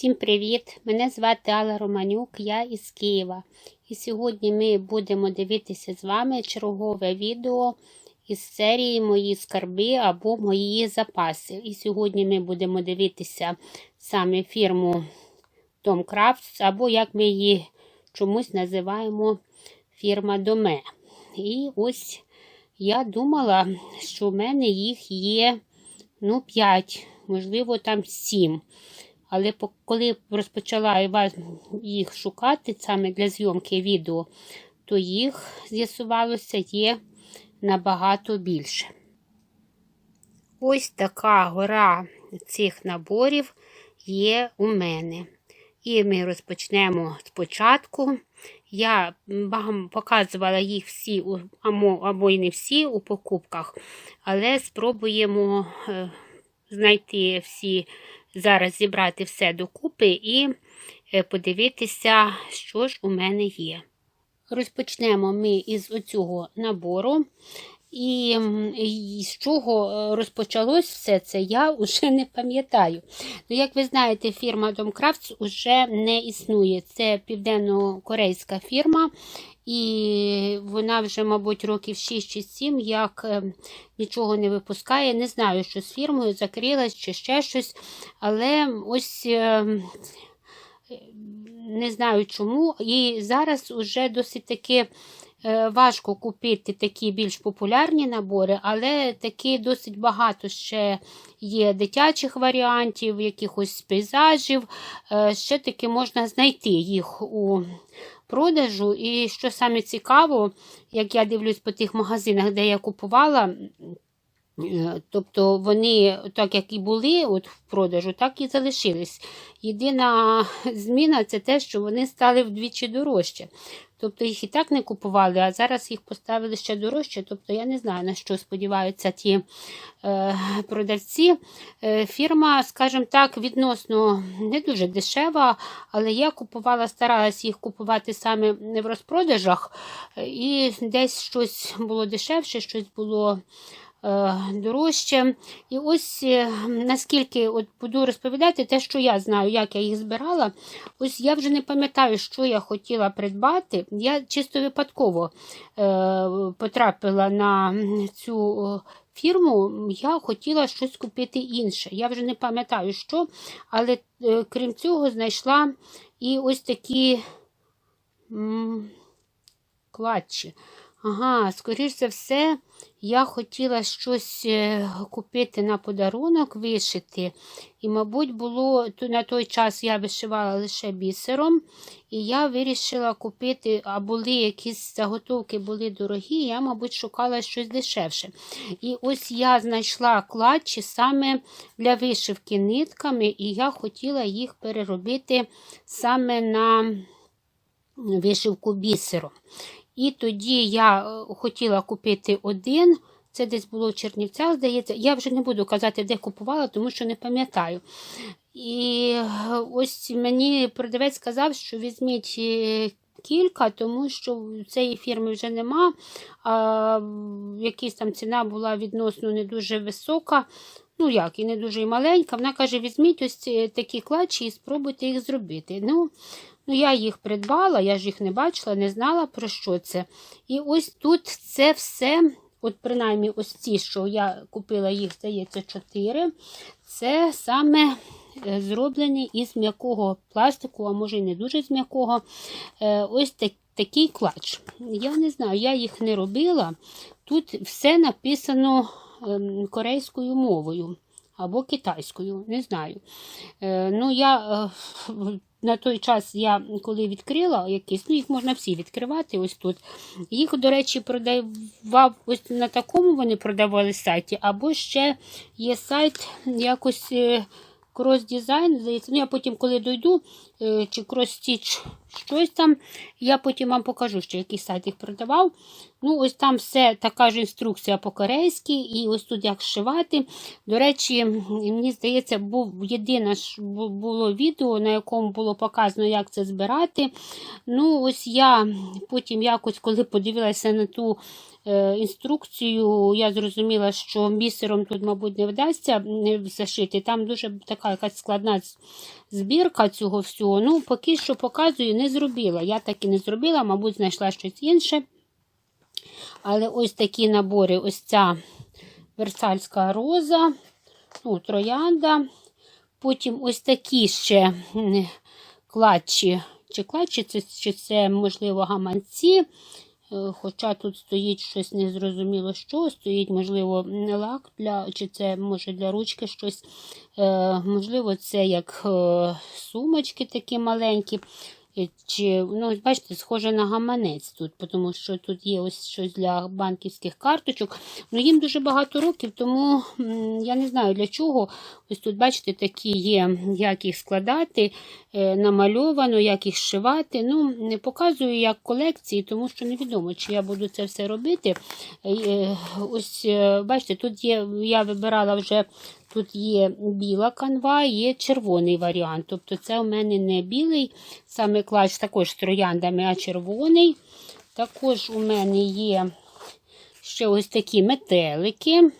Всім привіт! Мене звати Алла Романюк, я із Києва. І сьогодні ми будемо дивитися з вами чергове відео із серії Мої скарби або Мої запаси. І сьогодні ми будемо дивитися саме фірму Tom Crafts, або як ми її чомусь називаємо фірма Доме. І ось я думала, що в мене їх є ну, 5, можливо, там 7. Але коли розпочала їх шукати саме для зйомки відео, то їх з'ясувалося є набагато більше. Ось така гора цих наборів є у мене. І ми розпочнемо спочатку. Я вам показувала їх всі, або, або й не всі у покупках, але спробуємо е, знайти всі, зараз зібрати все докупи і е, подивитися, що ж у мене є. Розпочнемо ми із оцього набору. І, з чого е, розпочалось все це, я вже не пам'ятаю. Ну, як ви знаєте, фірма Домкрафтс вже не існує. Це південно-корейська фірма, і вона вже, мабуть, років 6 чи 7 як е, нічого не випускає. Не знаю, що з фірмою закрилась чи ще щось. Але ось. е, не знаю чому. І зараз вже досить таки е, важко купити такі більш популярні набори, але таки досить багато ще є дитячих варіантів, якихось пейзажів. Ще таки можна знайти їх у продажу. І що саме цікаво, як я дивлюсь по тих магазинах, де я купувала. Е, Тобто вони, так як і були от в продажу, так і залишились. Єдина зміна це те, що вони стали вдвічі дорожче. Тобто їх і так не купували, а зараз їх поставили ще дорожче. Тобто я не знаю, на що сподіваються ті е, продавці. Е, фірма, скажімо так, відносно не дуже дешева, але я купувала, старалась їх купувати саме не в розпродажах, е, і десь щось було дешевше, щось було дорожче. І ось е, наскільки от буду розповідати те, що я знаю, як я їх збирала. Ось я вже не пам'ятаю, що я хотіла придбати. Я чисто випадково е, потрапила на цю е, фірму. Я хотіла щось купити інше. Я вже не пам'ятаю, що, але е, крім цього, знайшла і ось такі м, клатчі. Ага, скоріш за все, я хотіла щось е, купити на подарунок, вишити. І, мабуть, було на той час я вишивала лише бісером, і я вирішила купити, а були якісь заготовки були дорогі, я, мабуть, шукала щось дешевше. І ось я знайшла клатчі саме для вишивки нитками, і я хотіла їх переробити саме на вишивку бісером. І тоді я е, хотіла купити один. Це десь було в Чернівцях, здається. Я вже не буду казати, де купувала, тому що не пам'ятаю. І е, ось мені продавець сказав, що візьміть е, кілька, тому що цієї фірми вже нема. А якась там ціна була відносно не дуже висока. Ну, як, і не дуже і маленька. Вона каже: візьміть ось такі клатчі і спробуйте їх зробити. Ну, Ну, я їх придбала, я ж їх не бачила, не знала, про що це. І ось тут це все, от принаймні ось ці, що я купила, їх, здається, 4. Це саме е, зроблені із м'якого пластику, а може і не дуже з м'якого. Е, Ось так, такий клач. Я не знаю, я їх не робила. Тут все написано ем, корейською мовою. Або китайською, не знаю. Е, ну, я на той час я коли відкрила якісь, ну їх можна всі відкривати ось тут. Їх, до речі, продавав ось на такому вони продавали сайті, або ще є сайт якось крос-дизайн. Здається. Ну, я потім, коли дойду, е, чи Cross Stitch, щось там. Я потім вам покажу, що який сайт їх продавав. Ну, ось там все така ж інструкція по-корейськи, і ось тут як шивати. До речі, мені здається, був єдине було відео, на якому було показано, як це збирати. Ну, ось я потім якось, коли подивилася на ту е, інструкцію, я зрозуміла, що бісером тут, мабуть, не вдасться зашити. Там дуже така якась складна збірка цього всього. Ну, поки що показую, не зробила. Я так і не зробила, мабуть, знайшла щось інше. Але ось такі набори, ось ця версальська роза, ну, троянда. Потім ось такі ще клатчі. Чи клатчі, чи це, можливо, гаманці. Е, Хоча тут стоїть щось незрозуміло що, стоїть, можливо, не лак, для, чи це може для ручки щось. Е, можливо, це як е, сумочки такі маленькі. Е, Чи, ну, бачите, схоже на гаманець тут, тому що тут є ось щось для банківських карточок. Ну, їм дуже багато років, тому я не знаю для чого. Ось тут, бачите, такі є, як їх складати, е, намальовано, як їх шивати. Ну, не показую як колекції, тому що невідомо, чи я буду це все робити. Е, Ось, бачите, тут є, я вибирала вже. Тут є біла канва, є червоний варіант. Тобто це у мене не білий, саме клач також з трояндами, а червоний. Також у мене є ще ось такі метелики.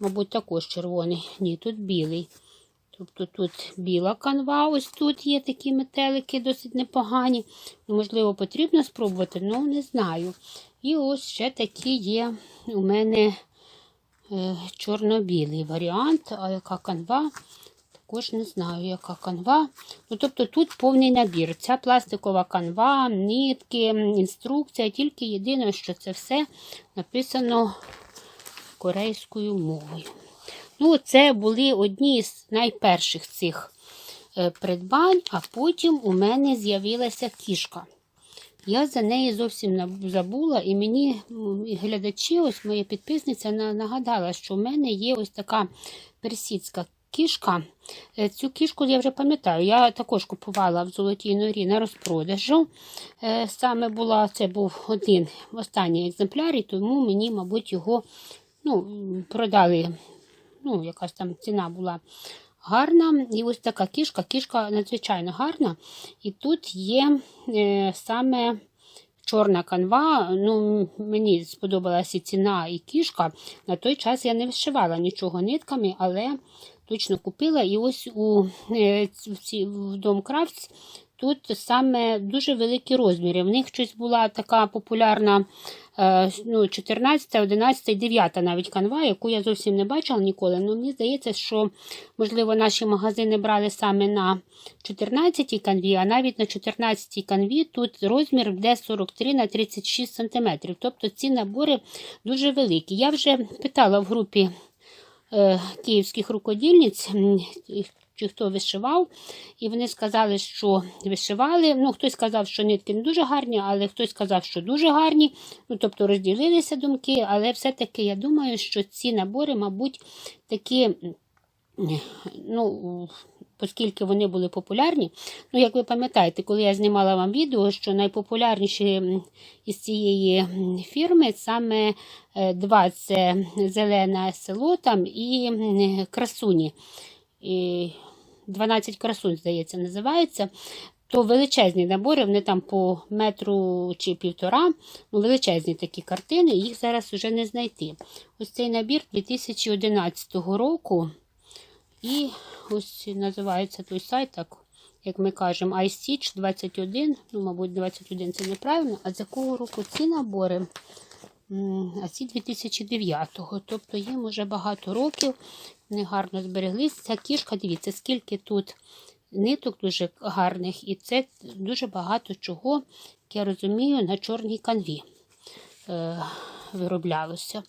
Мабуть, також червоний. Ні, тут білий. Тобто тут біла канва, ось тут є такі метелики, досить непогані. Ну, Можливо, потрібно спробувати, але не знаю. І ось ще такі є у мене чорно-білий варіант. А яка канва? Також не знаю, яка канва. Ну, тобто тут повний набір. Ця пластикова канва, нитки, інструкція. Тільки єдине, що це все написано корейською мовою. Ну, це були одні з найперших цих е, придбань, а потім у мене з'явилася кішка. Я за неї зовсім забула, і мені глядачі, ось моя підписниця, нагадала, що в мене є ось така персидська кішка. Е, Цю кішку я вже пам'ятаю. Я також купувала в Золотій норі на розпродажу. Е, Саме була, це був один останній екземпляр, і тому мені, мабуть, його ну, продали. Ну, якась там ціна була гарна. І ось така кішка. Кішка надзвичайно гарна. І тут є е, саме чорна канва. Ну, мені сподобалася і ціна і кішка. На той час я не вишивала нічого нитками, але точно купила. І ось у е, в ці- в Дом Крафтс тут саме дуже великі розміри. В них щось була така популярна ну, 14, 11, 9 навіть канва, яку я зовсім не бачила ніколи. Ну, мені здається, що, можливо, наші магазини брали саме на 14 канві, а навіть на 14 канві тут розмір йде 43 на 36 см. Тобто ці набори дуже великі. Я вже питала в групі е, київських рукодільниць, чи хто вишивав, і вони сказали, що вишивали. Ну, хтось сказав, що нитки не дуже гарні, але хтось сказав, що дуже гарні. Ну, тобто розділилися думки, але все-таки я думаю, що ці набори, мабуть, такі. Ну, оскільки вони були популярні. Ну, як ви пам'ятаєте, коли я знімала вам відео, що найпопулярніші із цієї фірми саме е, два це зелене село там і красуні. І 12 красунь, здається, називається. То величезні набори, вони там по метру чи півтора, ну величезні такі картини, їх зараз вже не знайти. Ось цей набір 2011 року. І ось називається той сайт, так, як ми кажемо, iStitch 21. Ну, мабуть, 21 це неправильно. А з якого року ці набори? А ці 2009-го. Тобто їм вже багато років. Вони гарно збереглись. Ця кішка, дивіться, скільки тут ниток дуже гарних, і це дуже багато чого, як я розумію, на чорній канві е, вироблялося.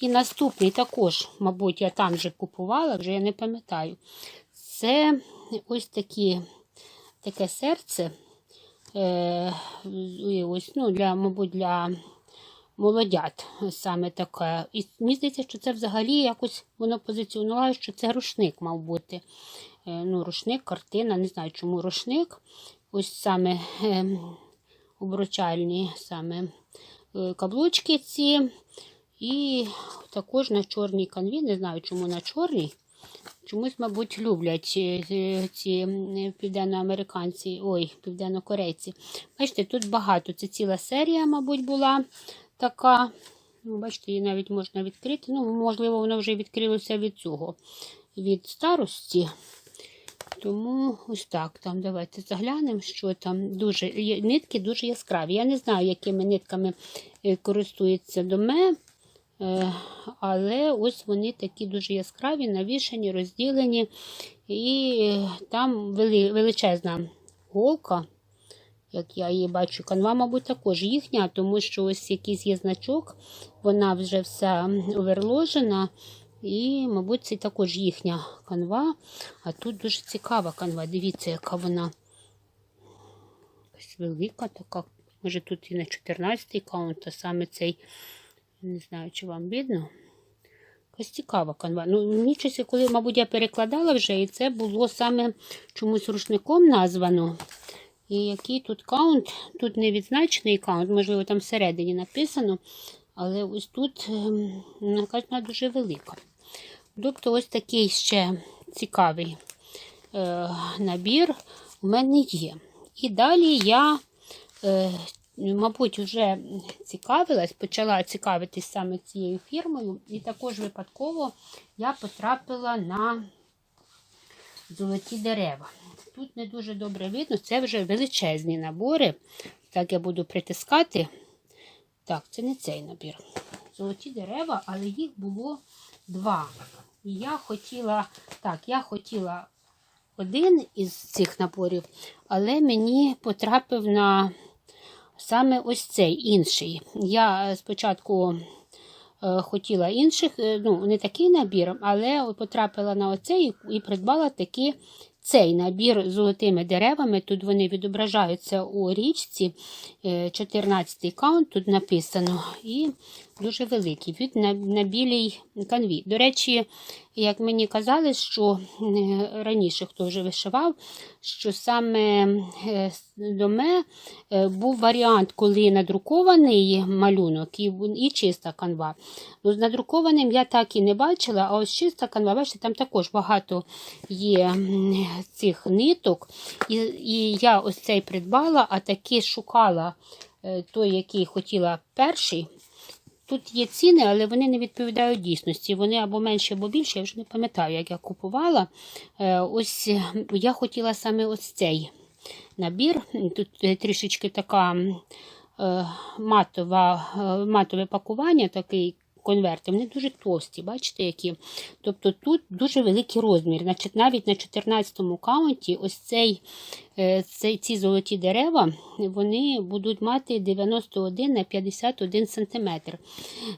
І наступний також, мабуть, я там вже купувала, вже я не пам'ятаю. Це ось такі, таке серце. Е, ось, ну, для, мабуть, для молодят саме таке. І мені здається, що це взагалі якось воно позиціонувало, що це рушник мав бути. Е, ну, рушник, картина, не знаю, чому рушник. ось саме е, обручальні саме е, каблучки ці. І також на чорній канві, не знаю, чому на чорній. Чомусь, мабуть, люблять е, е, ці південноамериканці, ой, південнокорейці. Бачите, тут багато. Це ціла серія, мабуть, була така. Ну, Бачите, її навіть можна відкрити. Ну, можливо, воно вже відкрилося від цього, від старості. Тому ось так. Там давайте заглянемо, що там дуже нитки дуже яскраві. Я не знаю, якими нитками е, користується доме. Е, Але ось вони такі дуже яскраві, навішані, розділені. І е, там величезна голка, як я її бачу. Канва, мабуть, також їхня, тому що ось якийсь є значок, вона вже вся оверложена. І, мабуть, це також їхня канва. А тут дуже цікава канва. Дивіться, яка вона якась велика така. Може, тут і на 14-й каунт, а саме цей, не знаю, чи вам видно. Якась цікава канва. Ну, нічого, коли, мабуть, я перекладала вже, і це було саме чомусь рушником названо. І який тут каунт? Тут не відзначений каунт, можливо, там всередині написано. Але ось тут ем, вона дуже велика. Тобто ось такий ще цікавий е, набір у мене є. І далі я, е, мабуть, вже цікавилась, почала цікавитись саме цією фірмою, і також випадково я потрапила на золоті дерева. Тут не дуже добре видно, це вже величезні набори. Так я буду притискати. Так, це не цей набір. Золоті дерева, але їх було два. І я хотіла, так, я хотіла один із цих наборів, але мені потрапив на саме ось цей інший. Я спочатку е, хотіла інших, е, ну, не такий набір, але потрапила на оцей і придбала таки цей набір з золотими деревами. Тут вони відображаються у річці. 14-й каунт тут написано. І дуже великий від на, на білій канві. До речі, як мені казали, що е, раніше хто вже вишивав, що саме е, доме е, був варіант, коли надрукований малюнок і, і чиста канва. Ну, з надрукованим я так і не бачила, а ось чиста канва, бачите, там також багато є цих ниток. І, і я ось цей придбала, а таки шукала е, той, який хотіла перший. Тут є ціни, але вони не відповідають дійсності. Вони або менші, або більші. Я вже не пам'ятаю, як я купувала. Е, Ось е, я хотіла саме ось цей набір. Тут е, трішечки така матова, матове пакування, такий конверти. Вони дуже товсті, бачите, які. Тобто тут дуже великий розмір. Значить, навіть на 14-му каунті ось цей, е, цей, ці золоті дерева вони будуть мати 91 на 51 см.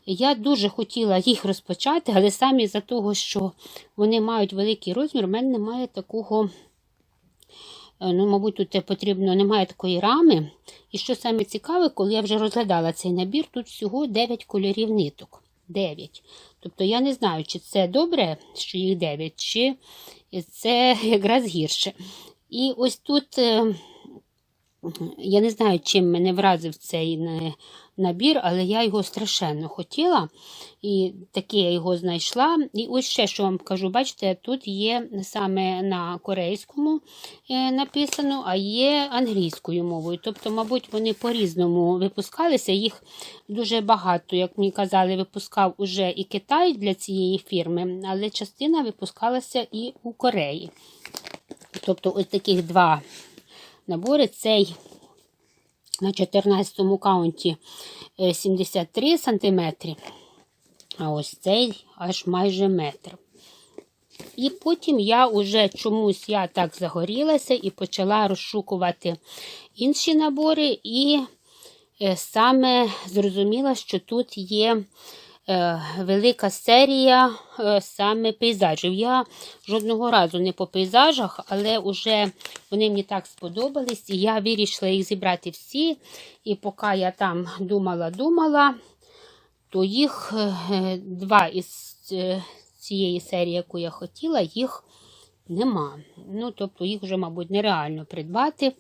Я дуже хотіла їх розпочати, але самі за того, що вони мають великий розмір, в мене немає такого. е, Ну, мабуть, тут потрібно, немає такої рами. І що саме цікаве, коли я вже розглядала цей набір, тут всього 9 кольорів ниток. 9. Тобто я не знаю, чи це добре, що їх 9, чи це якраз гірше. І ось тут е, я не знаю, чим мене вразив цей е, набір, але я його страшенно хотіла. І таки я його знайшла. І ось ще, що вам кажу, бачите, тут є саме на корейському е, написано, а є англійською мовою. Тобто, мабуть, вони по-різному випускалися. Їх дуже багато, як мені казали, випускав уже і Китай для цієї фірми, але частина випускалася і у Кореї. Тобто, ось таких два набори. Цей на 14 каунті е, 73 см, а ось цей аж майже метр. І потім я вже чомусь я так загорілася і почала розшукувати інші набори, і е, саме зрозуміла, що тут є е, велика серія е, саме пейзажів. Я жодного разу не по пейзажах, але вже вони мені так сподобались, і я вирішила їх зібрати всі. І поки я там думала-думала, то їх е, два із е, цієї серії, яку я хотіла, їх нема. Ну, тобто їх вже, мабуть, нереально придбати.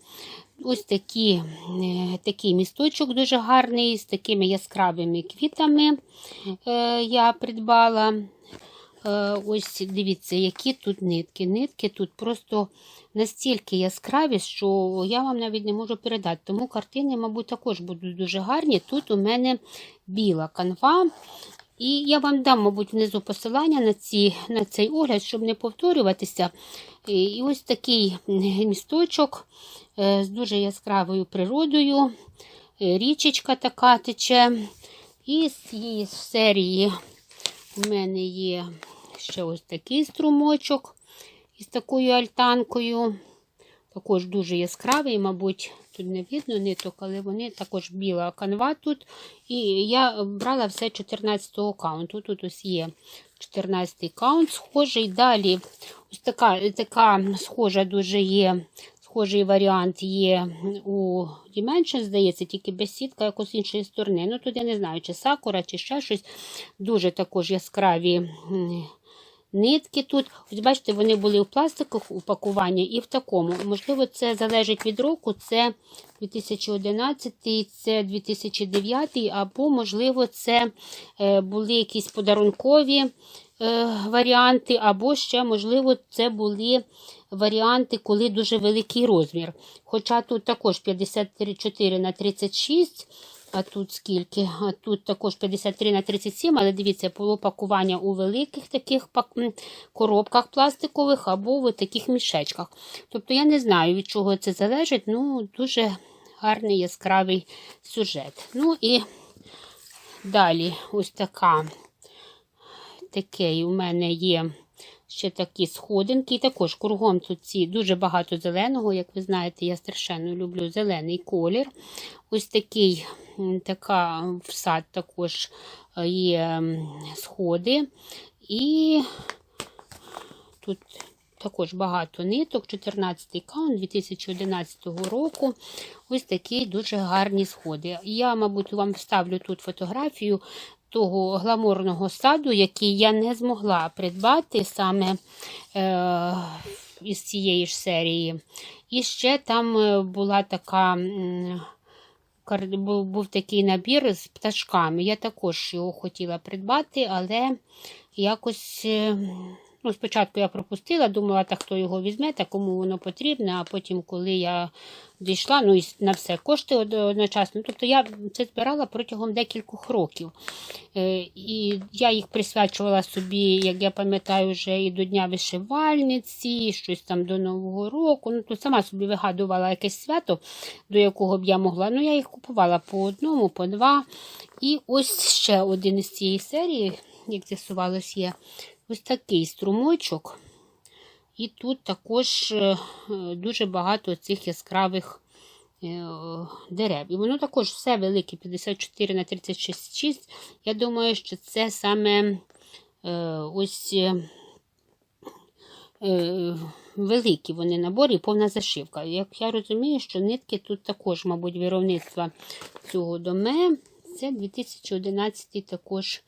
ось такі, е, такий місточок дуже гарний, з такими яскравими квітами е, я придбала. Е, Ось дивіться, які тут нитки. Нитки тут просто настільки яскраві, що я вам навіть не можу передати. Тому картини, мабуть, також будуть дуже гарні. Тут у мене біла канва. І я вам дам, мабуть, внизу посилання на ці, на цей огляд, щоб не повторюватися. І, ось такий місточок е, з дуже яскравою природою. Е, Річечка така тече. І з цієї серії у мене є ще ось такий струмочок із такою альтанкою. Також дуже яскравий, мабуть, тут не видно ниток, але вони також біла канва тут. І я брала все 14-го каунту. Тут ось є 14-й каунт схожий. Далі ось така така схожа дуже є. Схожий варіант є у Dimension, здається, тільки без сітка якось іншої сторони. Ну, тут я не знаю, чи сакура, чи ще щось. Дуже також яскраві нитки тут. Ось бачите, вони були в пластикових упакуванні і в такому. Можливо, це залежить від року. Це 2011, це 2009, або, можливо, це е, були якісь подарункові е, варіанти, або ще, можливо, це були варіанти, коли дуже великий розмір. Хоча тут також 54 на 36. А тут скільки? А тут також 53 на 37, але дивіться, було пакування у великих таких коробках пластикових або в таких мішечках. Тобто я не знаю, від чого це залежить. Ну, дуже гарний яскравий сюжет. Ну і далі ось така. Такий у мене є ще такі сходинки. І також кругом тут ці дуже багато зеленого. Як ви знаєте, я страшенно люблю зелений колір. Ось такий така в сад також е, є сходи. І тут також багато ниток, 14 каунт 2011 року. Ось такі дуже гарні сходи. Я, мабуть, вам вставлю тут фотографію того гламурного саду, який я не змогла придбати саме е, із цієї ж серії. І ще там е, була така. кар- Був, такий набір з пташками. Я також його хотіла придбати, але якось е, ну, спочатку я пропустила, думала, так хто його візьме, та кому воно потрібне, а потім, коли я дійшла, ну і на все кошти одночасно. Тобто я це збирала протягом декількох років. Е, І я їх присвячувала собі, як я пам'ятаю, вже і до Дня вишивальниці, і щось там до Нового року. Ну, то сама собі вигадувала якесь свято, до якого б я могла. Ну, я їх купувала по одному, по два. І ось ще один із цієї серії, як з'ясувалось, є ось такий струмочок. І тут також е, дуже багато цих яскравих е, дерев. І воно також все велике, 54 на 36. Я думаю, що це саме е, ось великі вони набори повна зашивка. Як я розумію, що нитки тут також, мабуть, виробництва цього доме. Це 2011 також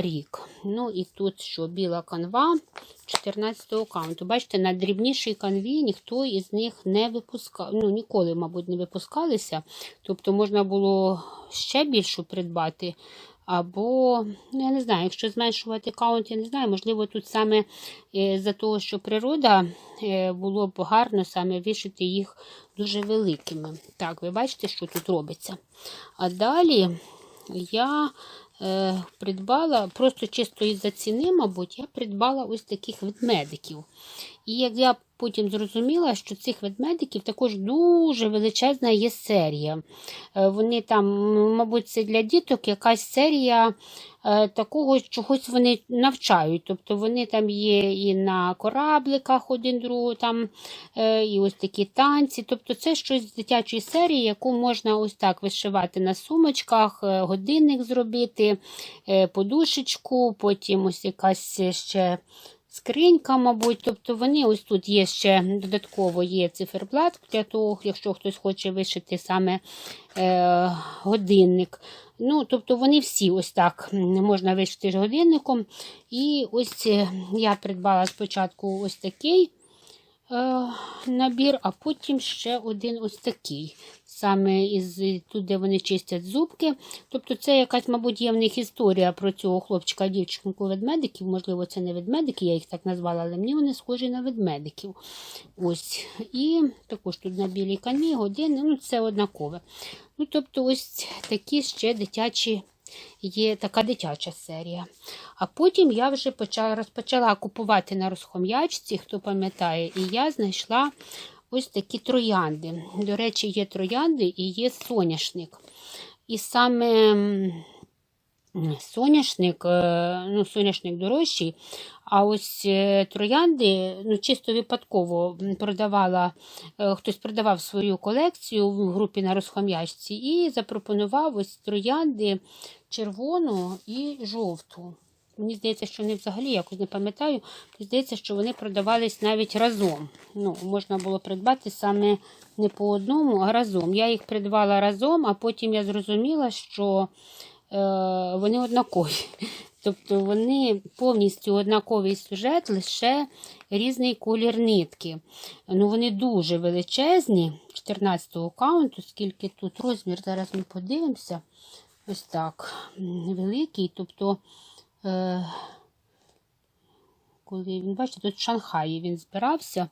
рік. Ну і тут що біла канва 14 аккаунту. Бачите, на дрібнішій канві ніхто із них не випускав, ну ніколи, мабуть, не випускалися. Тобто можна було ще більшу придбати. Або, ну, я не знаю, якщо зменшувати каунт, я не знаю, можливо, тут саме е, за того, що природа е, було б гарно саме вишити їх дуже великими. Так, ви бачите, що тут робиться. А далі я е, придбала, просто чисто із-за ціни, мабуть, я придбала ось таких ведмедиків. І як я потім зрозуміла, що цих ведмедиків також дуже величезна є серія. Е, Вони там, мабуть, це для діток якась серія е, такого чогось вони навчають. Тобто вони там є і на корабликах один другого, там, е, і ось такі танці. Тобто це щось з дитячої серії, яку можна ось так вишивати на сумочках, годинник зробити, подушечку, потім ось якась ще скринька, мабуть. Тобто вони ось тут є ще додатково є циферблат для того, якщо хтось хоче вишити саме е, годинник. Ну, тобто вони всі ось так можна вишити з годинником. І ось е, я придбала спочатку ось такий е, набір, а потім ще один ось такий. Саме із тут, де вони чистять зубки. Тобто, це якась, мабуть, є в них історія про цього хлопчика, дівчинку ведмедиків. Можливо, це не ведмедики, я їх так назвала, але мені вони схожі на ведмедиків. Ось. І також тут на білій канві, години, ну це однакове. Ну, Тобто, ось такі ще дитячі. Є така дитяча серія. А потім я вже почала, розпочала купувати на розхом'ячці, хто пам'ятає, і я знайшла ось такі троянди. До речі, є троянди і є соняшник. І саме соняшник, е, ну, соняшник дорожчий, а ось е, троянди ну, чисто випадково продавала, е, хтось продавав свою колекцію в групі на розхом'ячці і запропонував ось троянди червону і жовту. Мені здається, що вони взагалі якось не пам'ятаю. Мені здається, що вони продавались навіть разом. Ну, Можна було придбати саме не по одному, а разом. Я їх придбала разом, а потім я зрозуміла, що е, вони однакові. Тобто вони повністю однаковий сюжет, лише різний колір нитки. Ну, Вони дуже величезні, 14-го каунту, скільки тут розмір, зараз ми подивимося. Ось так, великий. тобто коли він, бачите, тут в Шанхаї він збирався.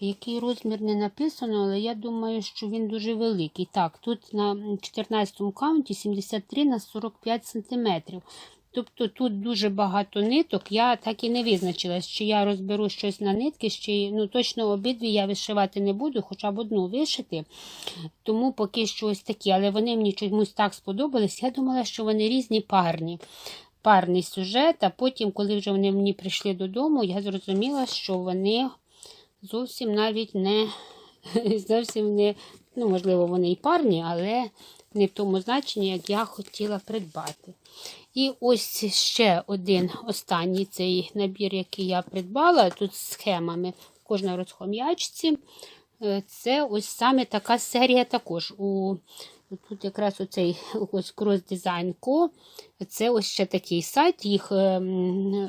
Який розмір не написано, але я думаю, що він дуже великий. Так, тут на 14-му каунті 73 на 45 см. Тобто тут дуже багато ниток. Я так і не визначилась, чи я розберу щось на нитки, чи ну, точно обидві я вишивати не буду, хоча б одну вишити. Тому поки що ось такі, але вони мені чомусь так сподобались. Я думала, що вони різні парні парний сюжет, а потім, коли вже вони мені прийшли додому, я зрозуміла, що вони зовсім навіть не, зовсім не, ну, можливо, вони і парні, але не в тому значенні, як я хотіла придбати. І ось ще один останній цей набір, який я придбала, тут з схемами кожна розхом'ячці. Е, це ось саме така серія також у Тут якраз оцей ось Cross. Це ось ще такий сайт, їх, е,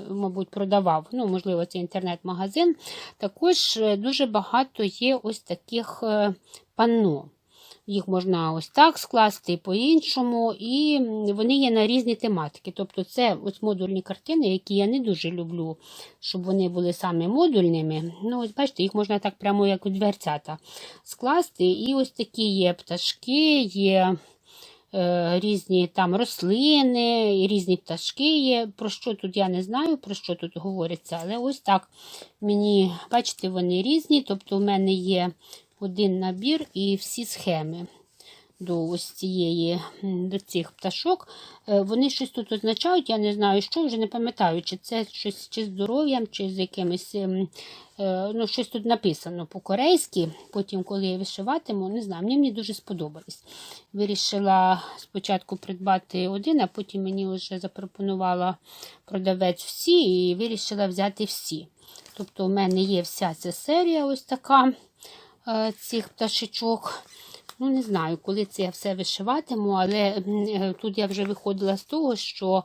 мабуть, продавав. Ну, можливо, це інтернет-магазин. Також е, дуже багато є ось таких е, панно. Їх можна ось так скласти по-іншому, і вони є на різні тематики. Тобто, це ось модульні картини, які я не дуже люблю, щоб вони були саме модульними. Ну, ось бачите, їх можна так прямо як у дверцята скласти. І ось такі є пташки, є. Е, різні там рослини, різні пташки є. Про що тут я не знаю, про що тут говориться, але ось так мені, бачите, вони різні. Тобто, в мене є один набір і всі схеми до ось цієї, до цих пташок. Е, вони щось тут означають, я не знаю, що, вже не пам'ятаю, чи це щось чи здоров'ям, чи з якимось. Ем, е, ну, Щось тут написано по-корейськи. Потім, коли я вишиватиму, не знаю, мені мені дуже сподобались. Вирішила спочатку придбати один, а потім мені вже запропонувала продавець всі і вирішила взяти всі. Тобто, у мене є вся ця серія ось така. Е, цих пташечок. Ну, не знаю, коли це я все вишиватиму, але е, тут я вже виходила з того, що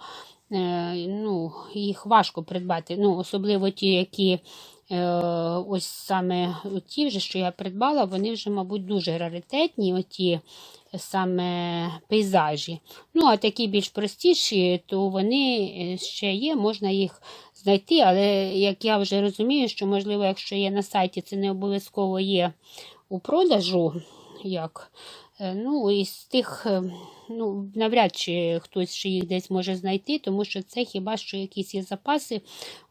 е, ну, їх важко придбати. Ну, Особливо ті, які ось саме ті, вже, що я придбала, вони вже, мабуть, дуже раритетні, оті саме пейзажі. Ну, а такі більш простіші, то вони ще є, можна їх знайти, але як я вже розумію, що, можливо, якщо є на сайті, це не обов'язково є у продажу. як. Е, ну, із тих, е, ну, навряд чи хтось ще їх десь може знайти, тому що це хіба що якісь є запаси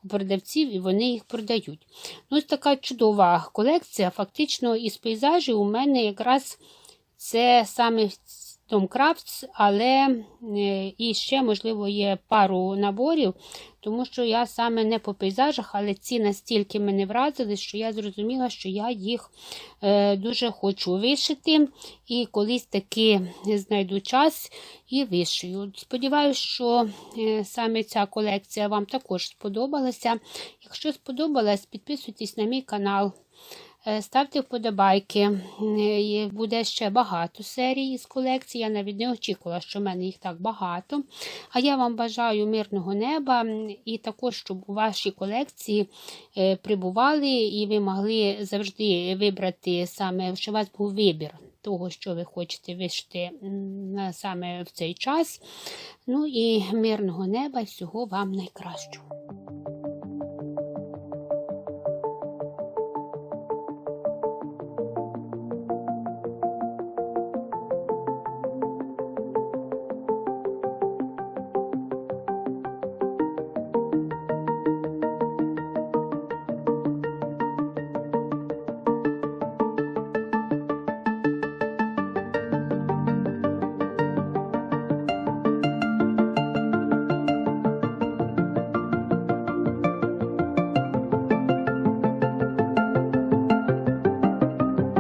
у продавців, і вони їх продають. Ну, Ось така чудова колекція. Фактично, із пейзажів у мене якраз це саме Tom Crafts, але е, і ще, можливо, є пару наборів, тому що я саме не по пейзажах, але ці настільки мене вразили, що я зрозуміла, що я їх е, дуже хочу вишити. І колись таки знайду час і вишию. Сподіваюся, що е, саме ця колекція вам також сподобалася. Якщо сподобалась, підписуйтесь на мій канал. Е, Ставте вподобайки. Е, Буде ще багато серій з колекції. Я навіть не очікувала, що в мене їх так багато. А я вам бажаю мирного неба і також, щоб у вашій колекції е, прибували і ви могли завжди вибрати саме, щоб у вас був вибір того, що ви хочете вишити саме в цей час. Ну і мирного неба і всього вам найкращого.